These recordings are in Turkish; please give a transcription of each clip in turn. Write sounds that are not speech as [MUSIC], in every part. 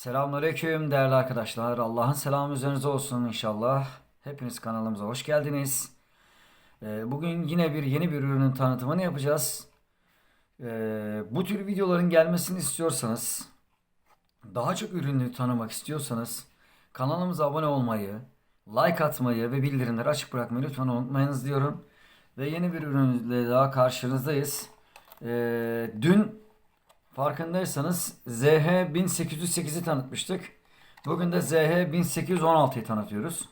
Selamünaleyküm değerli arkadaşlar. Allah'ın selamı üzerinize olsun inşallah. Hepiniz kanalımıza hoş geldiniz. Ee, Bugün yine bir yeni bir ürünün tanıtımını yapacağız. Ee, Bu tür videoların gelmesini istiyorsanız, daha çok ürünü tanımak istiyorsanız kanalımıza abone olmayı, like atmayı ve bildirimleri açık bırakmayı lütfen unutmayınız diyorum. Ve yeni bir ürünle daha karşınızdayız. Ee, Dün Farkındaysanız ZH 1808'i tanıtmıştık. Bugün de ZH 1816'yı tanıtıyoruz.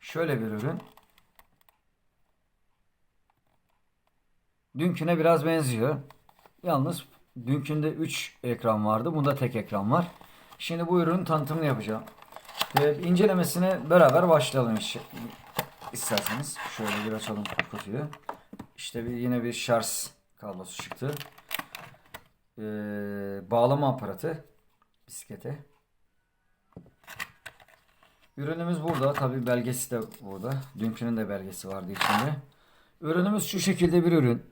Şöyle bir ürün. Dünküne biraz benziyor. Yalnız dünkünde 3 ekran vardı. Bunda tek ekran var. Şimdi bu ürünün tanıtımını yapacağım. Ve incelemesine beraber başlayalım isterseniz. Şöyle bir açalım kutuyu. İşte bir, yine bir şarj kablosu çıktı e, bağlama aparatı bisiklete. Ürünümüz burada. Tabi belgesi de burada. Dünkünün de belgesi vardı içinde. Ürünümüz şu şekilde bir ürün.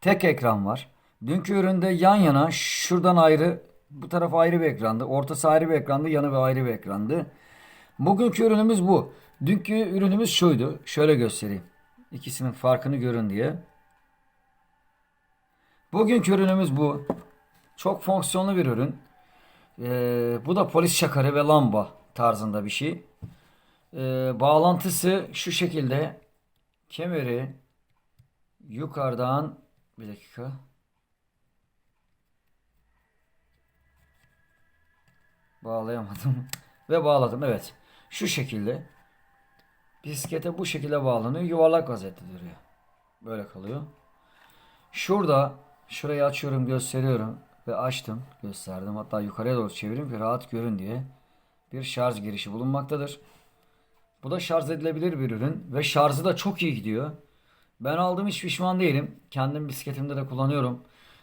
Tek ekran var. Dünkü üründe yan yana şuradan ayrı bu taraf ayrı bir ekrandı. Ortası ayrı bir ekrandı. Yanı ve ayrı bir ekrandı. Bugünkü ürünümüz bu. Dünkü ürünümüz şuydu. Şöyle göstereyim. İkisinin farkını görün diye. Bugünkü ürünümüz bu. Çok fonksiyonlu bir ürün. Ee, bu da polis şakarı ve lamba tarzında bir şey. Ee, bağlantısı şu şekilde. Kemeri yukarıdan bir dakika. Bağlayamadım. [LAUGHS] ve bağladım. Evet. Şu şekilde. Bisiklete bu şekilde bağlanıyor. Yuvarlak vaziyette duruyor. Böyle kalıyor. Şurada şurayı açıyorum gösteriyorum ve açtım gösterdim hatta yukarıya doğru çevireyim ki rahat görün diye bir şarj girişi bulunmaktadır. Bu da şarj edilebilir bir ürün ve şarjı da çok iyi gidiyor. Ben aldığım hiç pişman değilim. Kendim bisikletimde de kullanıyorum.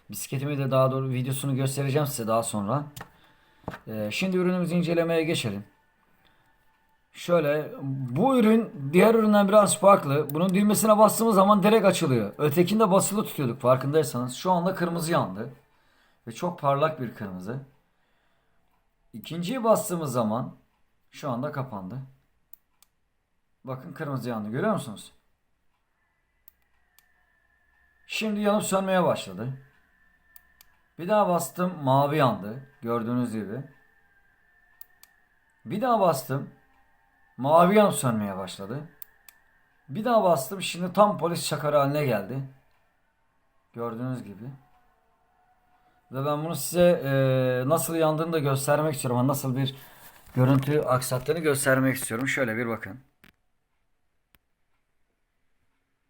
Bisikletimi de daha doğru videosunu göstereceğim size daha sonra. Ee, şimdi ürünümüzü incelemeye geçelim. Şöyle bu ürün diğer üründen biraz farklı. Bunun düğmesine bastığımız zaman direkt açılıyor. Ötekinde basılı tutuyorduk farkındaysanız. Şu anda kırmızı yandı. Ve çok parlak bir kırmızı. İkinciyi bastığımız zaman şu anda kapandı. Bakın kırmızı yandı görüyor musunuz? Şimdi yanıp sönmeye başladı. Bir daha bastım mavi yandı. Gördüğünüz gibi. Bir daha bastım. Mavi yanıp sönmeye başladı. Bir daha bastım. Şimdi tam polis çakarı haline geldi. Gördüğünüz gibi. Ve ben bunu size e, nasıl yandığını da göstermek istiyorum. Hani Nasıl bir görüntü aksattığını göstermek istiyorum. Şöyle bir bakın.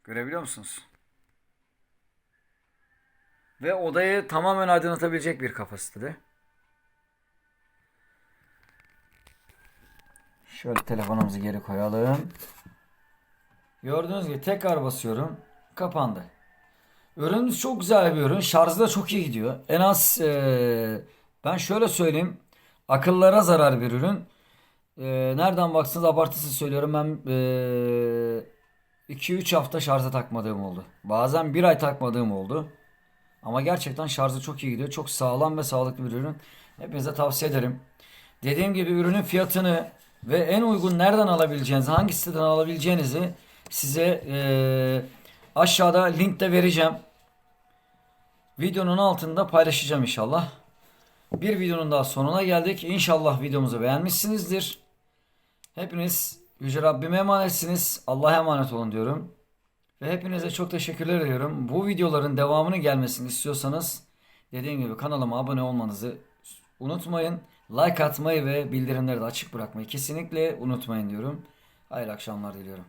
Görebiliyor musunuz? Ve odayı tamamen aydınlatabilecek bir kapasitede. Şöyle telefonumuzu geri koyalım. Gördüğünüz gibi tekrar basıyorum. Kapandı. Ürünümüz çok güzel bir ürün. Şarjı da çok iyi gidiyor. En az eee, ben şöyle söyleyeyim. Akıllara zarar bir ürün. Eee, nereden baksanız abartısız söylüyorum. Ben 2-3 hafta şarja takmadığım oldu. Bazen 1 ay takmadığım oldu. Ama gerçekten şarjı çok iyi gidiyor. Çok sağlam ve sağlıklı bir ürün. Hepinize tavsiye ederim. Dediğim gibi ürünün fiyatını ve en uygun nereden alabileceğinizi, hangi siteden alabileceğinizi size eee, aşağıda linkte vereceğim. Videonun altında paylaşacağım inşallah. Bir videonun daha sonuna geldik. İnşallah videomuzu beğenmişsinizdir. Hepiniz Yüce Rabbime emanetsiniz. Allah'a emanet olun diyorum. Ve hepinize çok teşekkürler ediyorum. Bu videoların devamını gelmesini istiyorsanız dediğim gibi kanalıma abone olmanızı unutmayın. Like atmayı ve bildirimleri de açık bırakmayı kesinlikle unutmayın diyorum. Hayırlı akşamlar diliyorum.